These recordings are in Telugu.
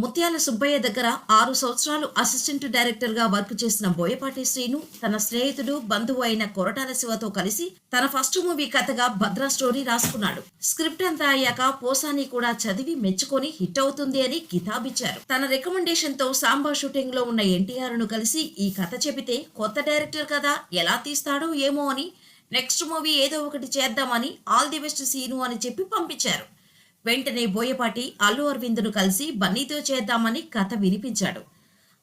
ముత్యాల సుబ్బయ్య దగ్గర ఆరు సంవత్సరాలు అసిస్టెంట్ డైరెక్టర్గా వర్క్ చేసిన బోయపాటి శ్రీను తన స్నేహితుడు బంధువు అయిన కొరటాల శివతో కలిసి తన ఫస్ట్ మూవీ కథగా భద్రా స్టోరీ రాసుకున్నాడు. స్క్రిప్ట్ అంతా అయ్యాక పోసాని కూడా చదివి మెచ్చుకొని హిట్ అవుతుంది అని కితాబిచ్చారు. తన రికమెండేషన్తో సాంబా షూటింగ్లో ఉన్న ఎన్టీఆర్ను కలిసి ఈ కథ చెబితే కొత్త డైరెక్టర్ కదా ఎలా తీస్తాడో ఏమో అని నెక్స్ట్ మూవీ ఏదో ఒకటి చేద్దామని ఆల్ ది బెస్ట్ సీను అని చెప్పి పంపించారు. వెంటనే బోయపాటి అల్లు అరవింద్ను కలిసి బన్నీతో చేద్దామని కథ వినిపించాడు.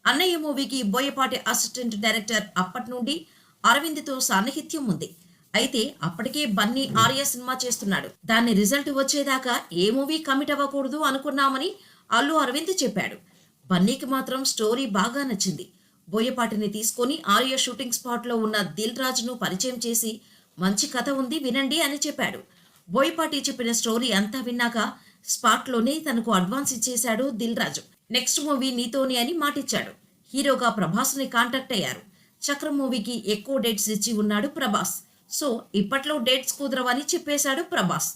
అన్నయ్య మూవీకి బోయపాటి అసిస్టెంట్ డైరెక్టర్ అప్పటి నుండి అరవింద్తో సాన్నిహిత్యం ఉంది. అయితే అప్పటికే బన్నీ ఆర్య సినిమా చేస్తున్నాడు. దాని రిజల్ట్ వచ్చేదాకా ఏ మూవీ కమిట్ అవ్వకూడదు అనుకున్నామని అల్లు అరవింద్ చెప్పాడు. బన్నీకి మాత్రం స్టోరీ బాగా నచ్చింది. బోయపాటిని తీసుకొని ఆర్య షూటింగ్ స్పాట్లో ఉన్న దిల్ రాజును పరిచయం చేసి మంచి కథ ఉంది వినండి అని చెప్పాడు. బోయపాటి చెప్పిన స్టోరీ అంతా విన్నాక స్పాట్లోనే తనకు అడ్వాన్స్ ఇచ్చేశాడు దిల్ రాజు నెక్స్ట్ మూవీ నీతోని అని మాటిచ్చాడు. హీరోగా ప్రభాస్ని కాంటాక్ట్ అయ్యారు. చక్ర మూవీకి ఎక్కువ డేట్స్ ఇచ్చి ఉన్నాడు ప్రభాస్. సో ఇప్పట్లో డేట్స్ కుదరవని చెప్పేశాడు ప్రభాస్.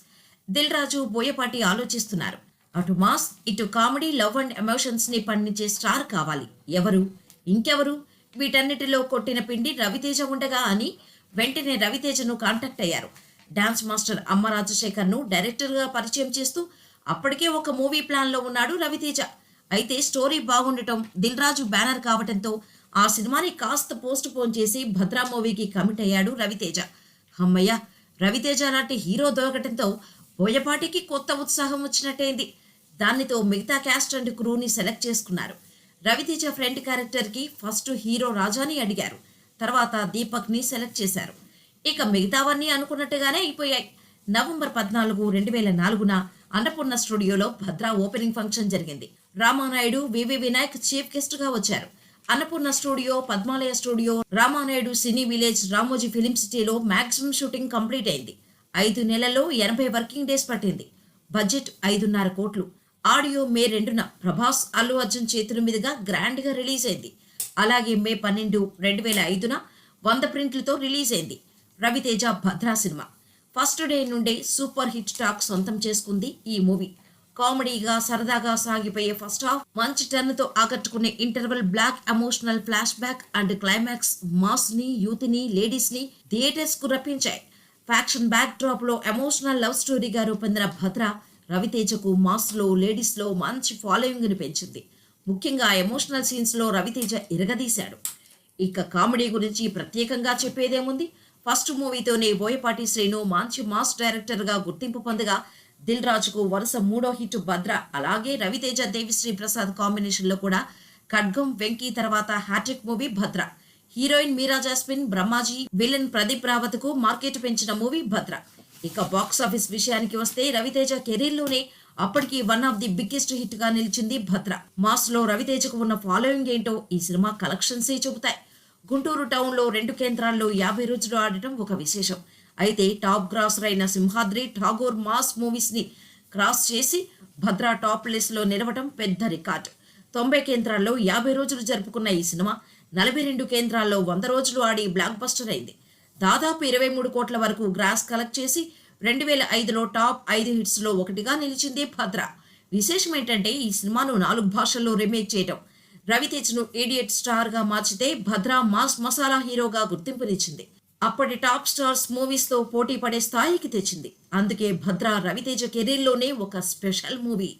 దిల్ రాజు బోయపాటి ఆలోచిస్తున్నారు. అటు మాస్ ఇటు కామెడీ లవ్ అండ్ ఎమోషన్స్ని పండించే స్టార్ కావాలి. ఎవరు? ఇంకెవరు? వీటన్నిటిలో కొట్టిన పిండి రవితేజ ఉండగా అని వెంటనే రవితేజను కాంటాక్ట్ అయ్యారు. డాన్స్ మాస్టర్ అమ్మ రాజశేఖర్ను డైరెక్టర్గా పరిచయం చేస్తూ అప్పటికే ఒక మూవీ ప్లాన్లో ఉన్నాడు రవితేజ. అయితే స్టోరీ బాగుండటం దిల్ రాజు బ్యానర్ కావటంతో ఆ సినిమాని కాస్త పోస్ట్ పోన్ చేసి భద్రా మూవీకి కమిట్ అయ్యాడు రవితేజ. అమ్మయ్య రవితేజ లాంటి హీరో దొరకటంతో బోయపాటికి కొత్త ఉత్సాహం వచ్చినట్టయింది దానితో మిగతా క్యాస్ట్ అండ్ క్రూని సెలెక్ట్ చేసుకున్నారు. రవితేజ ఫ్రెండ్ క్యారెక్టర్కి ఫస్ట్ హీరో రాజాని అడిగారు. తర్వాత దీపక్ని సెలెక్ట్ చేశారు. ఇక మిగతావన్నీ అనుకున్నట్టుగానే అయిపోయాయి. నవంబర్ పద్నాలుగు రెండు వేల నాలుగున అన్నపూర్ణ స్టూడియోలో భద్రా ఓపెనింగ్ ఫంక్షన్ జరిగింది. రామానాయుడు వివి వినాయక్ చీఫ్ గెస్ట్గా వచ్చారు. Annapurna studio Padmalaya studio Ramanaidu cine village Ramoji film సిటీలో మాక్సిమం షూటింగ్ కంప్లీట్ అయింది. ఐదు నెలల్లో ఎనభై వర్కింగ్ డేస్ పట్టింది. బడ్జెట్ ఐదున్నర కోట్లు. ఆడియో మే రెండున ప్రభాస్ అల్లు అర్జున్ చేతుల మీదుగా గ్రాండ్గా రిలీజ్ అయింది. అలాగే మే పన్నెండు రెండు వేల ఐదున వంద ప్రింట్లతో రిలీజ్ అయింది. రవితేజ భద్రా సినిమా. ఫస్ట్ డే నుండే సూపర్ హిట్ టాక్ సొంతం చేసుకుంది ఈ మూవీ. కామెడీగా సరదాగా సాగిపోయే ఫస్ట్ హాఫ్ మంచి టర్న్తో ఆకట్టుకునే interval block emotional flashback and climax మాస్ని యూత్ని లేడీస్ని థియేటర్స్కు రప్పించాయి. ఫ్యాక్షన్ బ్యాక్ డ్రాప్లో ఎమోషనల్ లవ్ స్టోరీగా రూపొందిన భద్ర రవితేజకు మాస్లో లేడీస్లో మంచి ఫాలోయింగ్ని పెంచింది. ముఖ్యంగా ఎమోషనల్ సీన్స్లో రవితేజ ఇరగదీశాడు. ఇక కామెడీ గురించి ప్రత్యేకంగా చెప్పేదేముంది? ఫస్ట్ మూవీతోనే బోయపాటి శ్రీను మంచి మాస్ డైరెక్టర్గా గుర్తింపు పొందగా దిల్ రాజుకు వరుస మూడో హిట్ భద్ర. అలాగే రవితేజ దేవిశ్రీ ప్రసాద్ కాంబినేషన్లో కూడా ఖడ్గం వెంకీ తర్వాత hat-trick movie Bhadra. Heroine Meera Jasmine Brahmaji villain Pradeep రావత్కు market పెంచిన మూవీ భద్ర. ఇక బాక్స్ ఆఫీస్ విషయానికి వస్తే రవితేజ కెరీర్లోనే అప్పటికి వన్ ఆఫ్ ది బిగ్గెస్ట్ హిట్గా నిలిచింది భద్ర. మాస్లో రవితేజకు ఉన్న ఫాలోయింగ్ ఏంటో ఈ సినిమా కలెక్షన్సే చెబుతాయి. గుంటూరు టౌన్లో రెండు కేంద్రాల్లో యాభై రోజులు ఆడటం ఒక విశేషం. అయితే టాప్ గ్రాసర్ అయిన సింహాద్రి ఠాగూర్ మాస్ మూవీస్ని క్రాస్ చేసి భద్రా టాప్ లిస్ట్లో నిలవటం పెద్ద రికార్డు. తొంభై కేంద్రాల్లో యాభై రోజులు జరుపుకున్న ఈ సినిమా నలభై రెండు కేంద్రాల్లో వంద రోజులు ఆడి బ్లాక్ బస్టర్ అయింది. దాదాపు ఇరవై మూడు కోట్ల వరకు గ్రాస్ కలెక్ట్ చేసి రెండు వేల ఐదులో టాప్ ఐదు హిట్స్లో ఒకటిగా నిలిచింది భద్ర. విశేషం ఏంటంటే ఈ సినిమాను నాలుగు భాషల్లో రీమేక్ చేయటం రవితేజ్ను ఈడియట్ స్టార్గా మార్చితే భద్ర మాస్ మసాలా హీరోగా గుర్తింపునిచ్చింది అప్పటి టాప్ స్టార్స్ మూవీస్తో పోటీ పడే స్థాయికి తెచ్చింది. అందుకే భద్ర రవితేజ కెరీర్లోనే ఒక స్పెషల్ మూవీ.